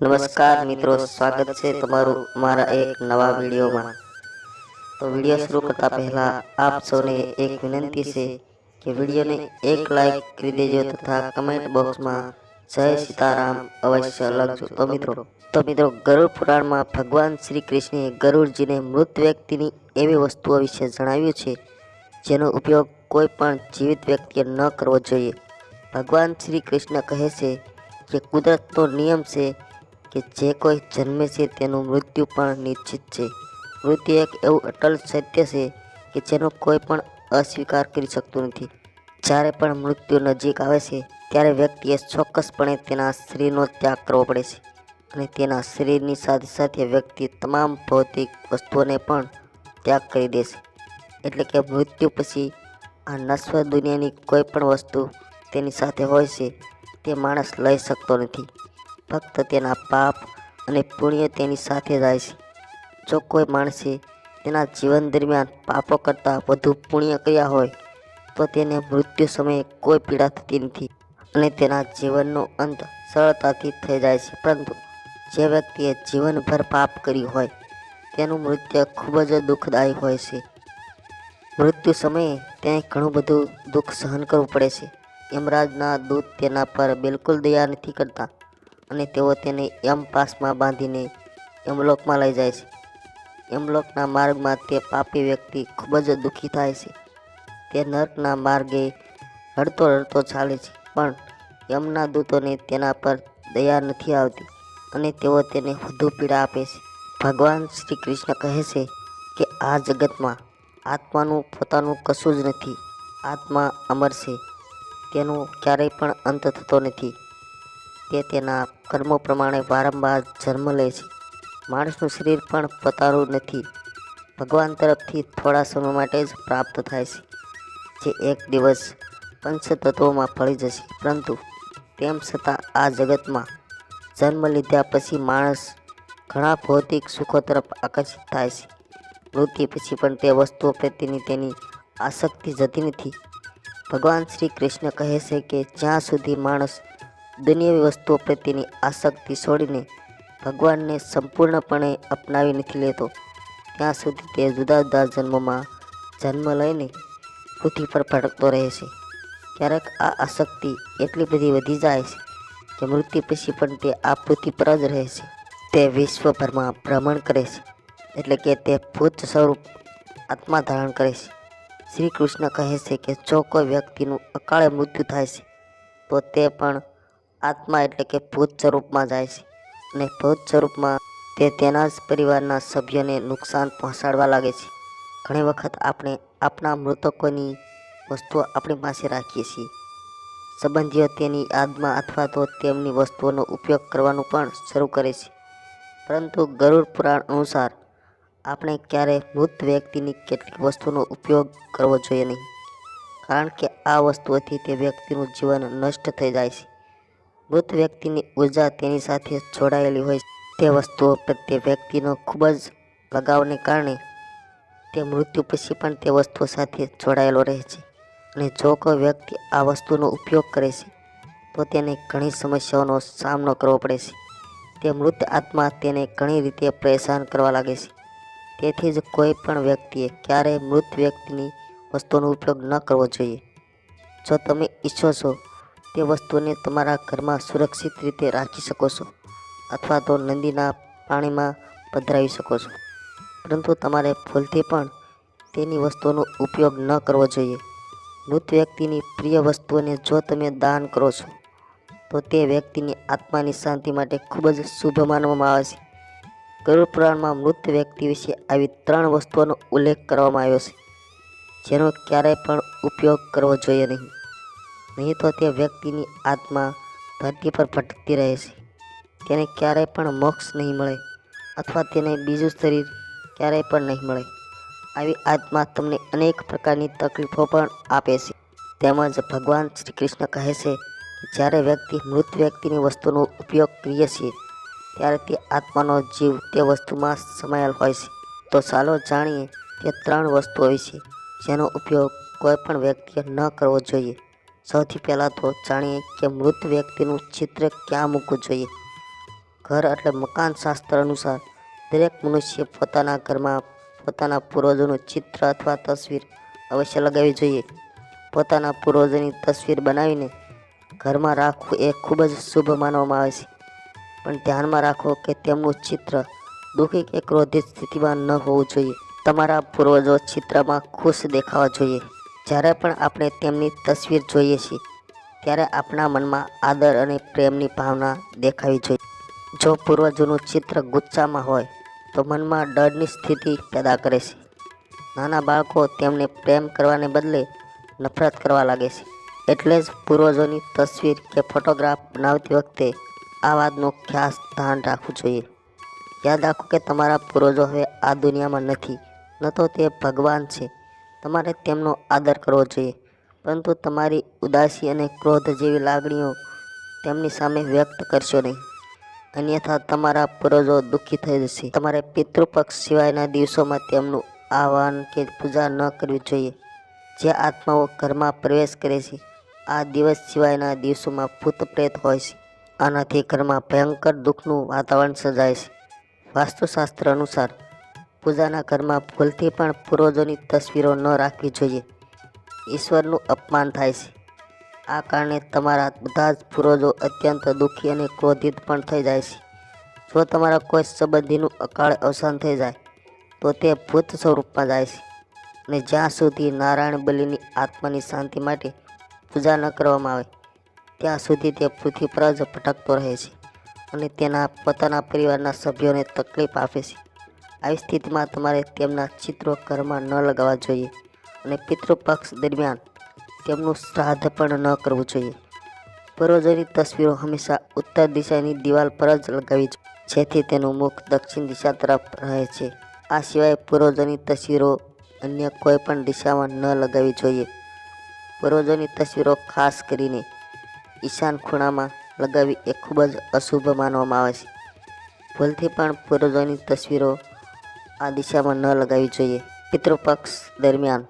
નમસ્કાર મિત્રો, સ્વાગત છે તમારું મારા એક નવા વિડીયોમાં. તો વીડિયો શરૂ કરતા પહેલા આપ સૌને એક વિનંતી છે કે વિડીયોને એક લાઈક કરી દેજો તથા કમેન્ટ બોક્સમાં જય સીતારામ અવશ્ય લખજો. તો મિત્રો તો મિત્રો, ગરુડ પુરાણમાં ભગવાન શ્રી કૃષ્ણે ગરુડજીને મૃત વ્યક્તિની એવી વસ્તુઓ વિશે જણાવ્યું છે, જેનો ઉપયોગ કોઈ પણ જીવિત વ્યક્તિએ ન કરવો જોઈએ. ભગવાન શ્રી કૃષ્ણ કહે છે કે કુદરતનો નિયમ છે કે જે કોઈ જન્મે છે તેનું મૃત્યુ પણ નિશ્ચિત છે. મૃત્યુ એક એવું અટલ સત્ય છે કે જેનો કોઈ પણ અસ્વીકાર કરી શકતું નથી. જ્યારે પણ મૃત્યુ નજીક આવે છે, ત્યારે વ્યક્તિએ ચોક્કસપણે તેના શરીરનો ત્યાગ કરવો પડે છે અને તેના શરીરની સાથે સાથે વ્યક્તિ તમામ ભૌતિક વસ્તુઓને પણ ત્યાગ કરી દેશે એટલે કે મૃત્યુ પછી આ નશ્વર દુનિયાની કોઈ પણ વસ્તુ તેની સાથે હોય છે, તે માણસ લઈ શકતો નથી. ફક્ત તેના પાપ અને પુણ્ય તેની સાથે જાય છે. જો કોઈ માણસે તેના જીવન દરમિયાન પાપો કરતાં વધુ પુણ્ય કર્યા હોય, તો તેને મૃત્યુ સમયે કોઈ પીડા થતી નથી અને તેના જીવનનો અંત સરળતાથી થઈ જાય છે. પરંતુ જે વ્યક્તિએ જીવનભર પાપ કર્યું હોય, તેનું મૃત્યુ ખૂબ જ દુઃખદાયી હોય છે. મૃત્યુ સમયે તેને ઘણું બધું દુઃખ સહન કરવું પડે છે. યમરાજના દૂત તેના પર બિલકુલ દયા નથી કરતા. અને તેઓ તેને યમ પાસમાં બાંધીને યમલોકમાં લઈ જાય છે. યમલોકના માર્ગમાં તે પાપી વ્યક્તિ ખૂબ જ દુઃખી થાય છે. તે નર્કના માર્ગે રડતો રડતો ચાલે છે, પણ યમના દૂતોને તેના પર દયા નથી આવતી અને તેઓ તેને વધુ પીડા આપે છે. ભગવાન શ્રી કૃષ્ણ કહે છે કે આ જગતમાં આત્માનું પોતાનું કશું જ નથી. આત્મા અમર છે. તેનો ક્યારેય પણ અંત થતો નથી. તે તેના કર્મો પ્રમાણે વારંવાર જન્મ લે છે. માણસનું શરીર પણ પોતાનું નથી. ભગવાન તરફથી થોડા સમય માટે જ પ્રાપ્ત થાય છે. જે એક દિવસ પંચતત્વોમાં ફળી જશે. પરંતુ તેમ છતાં આ જગતમાં જન્મ લીધા પછી માણસ ઘણા ભૌતિક સુખો તરફ આકર્ષિત થાય છે. મૃત્યુ પછી પણ તે વસ્તુઓ પ્રત્યેની તેની આસક્તિ જતી નથી. ભગવાન શ્રી કૃષ્ણ કહે છે કે જ્યાં સુધી માણસ દુનિયાવી વસ્તુઓ પ્રત્યેની આસક્તિ છોડીને ભગવાનને સંપૂર્ણપણે અપનાવી નથી લેતો. ત્યાં સુધી તે જુદા જુદા જન્મોમાં જન્મ લઈને પૃથ્વી પર ભટકતો રહે છે. ક્યારેક આ આસક્તિ એટલી બધી વધી જાય છે કે મૃત્યુ પછી પણ તે આ પૃથ્વી પર જ રહે છે. તે વિશ્વભરમાં ભ્રમણ કરે છે એટલે કે તે ભૂત સ્વરૂપ આત્મા ધારણ કરે છે. શ્રી કૃષ્ણ કહે છે કે જો કોઈ વ્યક્તિનું અકાળે મૃત્યુ થાય છે, તો તે પણ આત્મા એટલે કે ભૂત સ્વરૂપમાં જાય છે. અને ભૂત સ્વરૂપમાં તે તેના જ પરિવારના સભ્યોને નુકસાન પહોંચાડવા લાગે છે. ઘણી વખત આપણે આપણા મૃતકોની વસ્તુઓ આપણી પાસે રાખીએ છીએ. સંબંધીઓ તેની યાદમાં અથવા તો તેમની વસ્તુઓનો ઉપયોગ કરવાનું પણ શરૂ કરે છે. પરંતુ ગરુડ પુરાણ અનુસાર આપણે ક્યારે મૃત વ્યક્તિની કેટલીક વસ્તુનો ઉપયોગ કરવો જોઈએ નહીં. કારણ કે આ વસ્તુઓથી તે વ્યક્તિનું જીવન નષ્ટ થઈ જાય છે. મૃત વ્યક્તિની ઊર્જા તેની સાથે જોડાયેલી હોય તે વસ્તુઓ પ્રત્યે વ્યક્તિનો ખૂબ જ લગાવને કારણે તે મૃત્યુ પછી પણ તે વસ્તુઓ સાથે જોડાયેલો રહે છે. અને જો કોઈ વ્યક્તિ આ વસ્તુનો ઉપયોગ કરે છે, તો તેને ઘણી સમસ્યાઓનો સામનો કરવો પડે છે. તે મૃત આત્મા તેને ઘણી રીતે પરેશાન કરવા લાગે છે. તેથી જ કોઈ પણ વ્યક્તિએ ક્યારેય મૃત વ્યક્તિની વસ્તુનો ઉપયોગ ન કરવો જોઈએ. જો તમે ઈચ્છો છો તે વસ્તુને તમારા ઘરમાં સુરક્ષિત રીતે રાખી શકો છો અથવા તો નદીના પાણીમાં પધરાવી શકો છો. પરંતુ તમારે ભૂલથી પણ તેની વસ્તુનો ઉપયોગ ન કરવો જોઈએ. મૃત વ્યક્તિની પ્રિય વસ્તુઓને જો તમે દાન કરો છો, તો તે વ્યક્તિની આત્માની શાંતિ માટે ખૂબ જ શુભ માનવામાં આવે છે. ગરુડ પુરાણમાં મૃત વ્યક્તિ વિશે આવી ત્રણ વસ્તુઓનો ઉલ્લેખ કરવામાં આવ્યો છે, જેનો ક્યારેય પણ ઉપયોગ કરવો જોઈએ નહીં. નહીં તો તે વ્યક્તિની આત્મા ધરતી પર ભટકતી રહે છે. તેને ક્યારેય પણ મોક્ષ નહીં મળે અથવા તેને બીજું શરીર ક્યારેય પણ નહીં મળે. આવી આત્મા તમને અનેક પ્રકારની તકલીફો પણ આપે છે. તેમજ ભગવાન શ્રી કૃષ્ણ કહે છે કે જ્યારે વ્યક્તિ મૃત વ્યક્તિની વસ્તુનો ઉપયોગ કરીએ છીએ, ત્યારે તે આત્માનો જીવ તે વસ્તુમાં સમાયેલ હોય છે. તો ચાલો જાણીએ તે ત્રણ વસ્તુઓ વિશે જેનો ઉપયોગ કોઈ પણ વ્યક્તિએ ન કરવો જોઈએ. સૌથી પહેલાં તો જાણીએ કે મૃત વ્યક્તિનું ચિત્ર ક્યાં મૂકવું જોઈએ. ઘર એટલે મકાન શાસ્ત્ર અનુસાર દરેક મનુષ્ય પોતાના ઘરમાં પોતાના પૂર્વજોનું ચિત્ર અથવા તસવીર અવશ્ય લગાવવી જોઈએ. પોતાના પૂર્વજોની તસવીર બનાવીને ઘરમાં રાખવું એ ખૂબ જ શુભ માનવામાં આવે છે. પણ ધ્યાનમાં રાખો કે તેમનું ચિત્ર દુઃખી કે ક્રોધિત સ્થિતિમાં ન હોવું જોઈએ. તમારા પૂર્વજો ચિત્રમાં ખુશ દેખાવા જોઈએ. જ્યારે પણ આપણે તેમની તસવીર જોઈએ છીએ, ત્યારે આપણા મનમાં આદર અને પ્રેમની ભાવના દેખાવી જોઈએ. જો પૂર્વજોનું ચિત્ર ગુચ્છામાં હોય, તો મનમાં ડરની સ્થિતિ પેદા કરે છે. નાના બાળકો તેમને પ્રેમ કરવાને બદલે નફરત કરવા લાગે છે. એટલે જ પૂર્વજોની તસવીર કે ફોટોગ્રાફ બનાવતી વખતે આ વાતનું ખાસ ધ્યાન રાખવું જોઈએ. યાદ રાખો કે તમારા પૂર્વજો હવે આ દુનિયામાં નથી, ન તો તે ભગવાન છે. તમારે તેમનો આદર કરવો જોઈએ. પરંતુ તમારી ઉદાસી અને ક્રોધ જેવી લાગણીઓ તેમની સામે વ્યક્ત કરશો નહીં. અન્યથા તમારા પૂર્વજો દુઃખી થઈ જશે. તમારે પિતૃપક્ષ સિવાયના દિવસોમાં તેમનું આહવાન કે પૂજા ન કરવી જોઈએ. જે આત્માઓ ઘરમાં પ્રવેશ કરે છે, આ દિવસ સિવાયના દિવસોમાં ભૂત પ્રેત હોય છે. આનાથી ઘરમાં ભયંકર દુઃખનું વાતાવરણ સર્જાય છે. વાસ્તુશાસ્ત્ર અનુસાર પૂજાના ઘરમાં ભૂલથી પણ પૂર્વજોની તસવીરો ન રાખવી જોઈએ. ઈશ્વરનું અપમાન થાય છે. આ કારણે તમારા બધા જ પૂર્વજો અત્યંત દુઃખી અને ક્રોધિત પણ થઈ જાય છે. જો તમારા કોઈ સંબંધીનું અકાળે અવસાન થઈ જાય, તો તે ભૂત સ્વરૂપમાં જાય છે. અને જ્યાં સુધી નારાયણ બલિની આત્માની શાંતિ માટે પૂજા ન કરવામાં આવે, ત્યાં સુધી તે પૃથ્વી પર જ ભટકતો રહે છે અને તેના પોતાના પરિવારના સભ્યોને તકલીફ આપે છે. આવી સ્થિતિમાં તમારે તેમના ચિત્રો ઘરમાં ન લગાવવા જોઈએ અને પિતૃપક્ષ દરમિયાન તેમનું શ્રાદ્ધ પણ ન કરવું જોઈએ. પૂર્વજોની તસવીરો હંમેશા ઉત્તર દિશાની દિવાલ પર જ લગાવી જેથી તેનું મુખ દક્ષિણ દિશા તરફ રહે છે. આ સિવાય પૂર્વજોની તસવીરો અન્ય કોઈ પણ દિશામાં ન લગાવવી જોઈએ. પૂર્વજોની તસવીરો ખાસ કરીને ઈશાન ખૂણામાં લગાવી એ ખૂબ જ અશુભ માનવામાં આવે છે. ભૂલથી પણ પૂર્વજોની તસવીરો આ દિશામાં ન લગાવવી જોઈએ. પિતૃપક્ષ દરમિયાન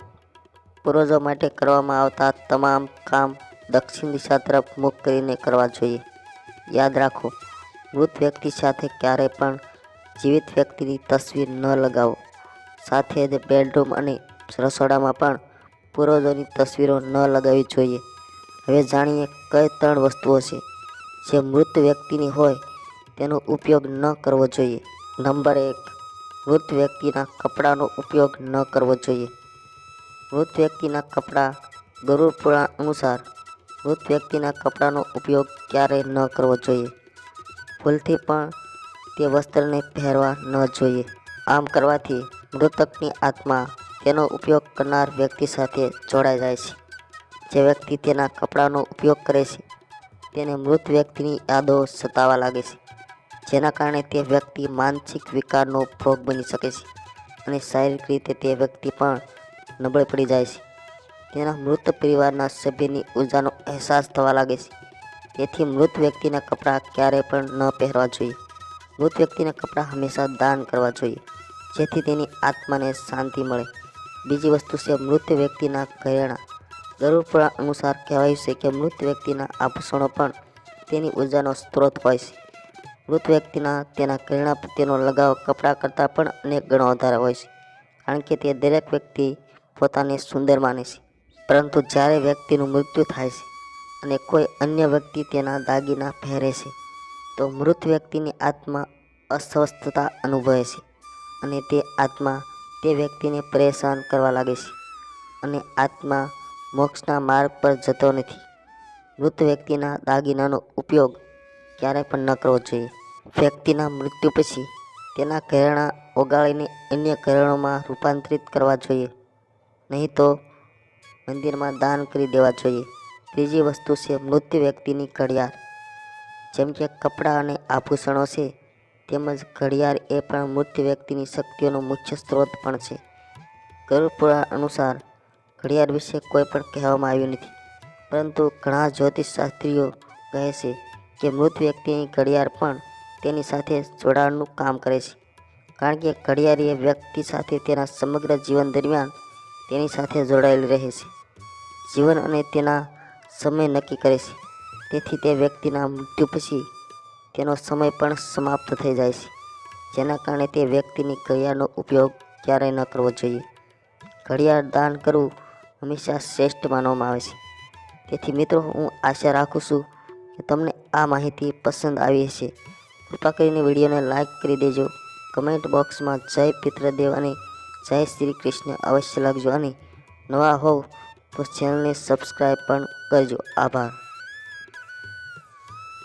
પૂર્વજો માટે કરવામાં આવતા તમામ કામ દક્ષિણ દિશા તરફ મુખ કરીને કરવા જોઈએ. યાદ રાખો, મૃત વ્યક્તિ સાથે ક્યારેય પણ જીવિત વ્યક્તિની તસવીર ન લગાવો. સાથે જ બેડરૂમ અને રસોડામાં પણ પૂર્વજોની તસવીરો ન લગાવવી જોઈએ. હવે જાણીએ કઈ ત્રણ વસ્તુઓ છે જે મૃત વ્યક્તિની હોય તેનો ઉપયોગ ન કરવો જોઈએ. નંબર એક મૃત વ્યક્તિના કપડાનો ઉપયોગ ન કરવો જોઈએ. મૃત વ્યક્તિના કપડાં ગરુડ અનુસાર મૃત વ્યક્તિના કપડાનો ઉપયોગ ક્યારેય ન કરવો જોઈએ. ભૂલથી પણ તે વસ્ત્રને પહેરવા ન જોઈએ. આમ કરવાથી મૃતકની આત્મા તેનો ઉપયોગ કરનાર વ્યક્તિ સાથે જોડાઈ જાય છે. જે વ્યક્તિ તેના કપડાનો ઉપયોગ કરે છે, તેને મૃત વ્યક્તિની યાદો સતાવા લાગે છે. જેના કારણે તે વ્યક્તિ માનસિક વિકારનો ભોગ બની શકે છે અને શારીરિક રીતે તે વ્યક્તિ પણ નબળે પડી જાય છે. તેના મૃત પરિવારના સભ્યની ઉર્જાનો અહેસાસ થવા લાગે છે. તેથી મૃત વ્યક્તિના કપડાં ક્યારેય પણ ન પહેરવા જોઈએ. મૃત વ્યક્તિના કપડાં હંમેશા દાન કરવા જોઈએ, જેથી તેની આત્માને શાંતિ મળે. બીજી વસ્તુ છે, મૃત વ્યક્તિના ઘરેણાં. ગરુડ અનુસાર કહેવાયું છે કે મૃત વ્યક્તિના આભૂષણો પણ તેની ઉર્જાનો સ્ત્રોત હોય છે. મૃત વ્યક્તિના તેના ઘરેણાં પ્રત્યેનો લગાવ કપડાં કરતાં પણ અનેક ગણો વધારે હોય છે, કારણ કે તે દરેક વ્યક્તિ પોતાને સુંદર માને છે. પરંતુ જ્યારે વ્યક્તિનું મૃત્યુ થાય છે અને કોઈ અન્ય વ્યક્તિ તેના દાગીના પહેરે છે, તો મૃત વ્યક્તિની આત્મા અસ્વસ્થતા અનુભવે છે અને તે આત્મા તે વ્યક્તિને પરેશાન કરવા લાગે છે અને આત્મા મોક્ષના માર્ગ પર જતો નથી. મૃત વ્યક્તિના દાગીનાનો ઉપયોગ ક્યારેય પણ ન કરવો જોઈએ વ્યક્તિના મૃત્યુ પછી તેના ઘરેણાં ઓગાળીને અન્ય ઘરેણોમાં રૂપાંતરિત કરવા જોઈએ. નહીં તો મંદિરમાં દાન કરી દેવા જોઈએ. ત્રીજી વસ્તુ છે મૃત્યુ વ્યક્તિની ઘડિયાળ. જેમ કે કપડાં અને આભૂષણો છે, તેમજ ઘડિયાળ એ પણ મૃત્યુ વ્યક્તિની શક્તિઓનો મુખ્ય સ્ત્રોત પણ છે. ગરુડ અનુસાર ઘડિયાળ વિશે કોઈ પણ કહેવામાં આવ્યું નથી. પરંતુ ઘણા જ્યોતિષશાસ્ત્રીઓ કહે છે કે મૃત વ્યક્તિની ઘડિયાળ પણ તેની સાથે જોડાણનું કામ કરે છે. કારણ કે ઘડિયાળ એ વ્યક્તિ સાથે તેના સમગ્ર જીવન દરમિયાન તેની સાથે જોડાયેલી રહે છે. જીવન અને તેના સમય નક્કી કરે છે. તેથી તે વ્યક્તિના મૃત્યુ પછી તેનો સમય પણ સમાપ્ત થઈ જાય છે. જેના કારણે તે વ્યક્તિની ઘડિયાળનો ઉપયોગ ક્યારેય ન કરવો જોઈએ. ઘડિયાળ દાન કરવું હંમેશા શ્રેષ્ઠ માનવામાં આવે છે. તેથી મિત્રો, હું આશા રાખું છું કે તમને આ માહિતી પસંદ આવી હશે. કૃપા કરીને વિડીયોને લાઇક કરી દેજો. કમેન્ટ બોક્સમાં જય પિત્રદેવ અને જય શ્રી કૃષ્ણ અવશ્ય લખજો અને નવા હોવ તો ચેનલને સબસ્ક્રાઈબ પણ કરજો. આભાર.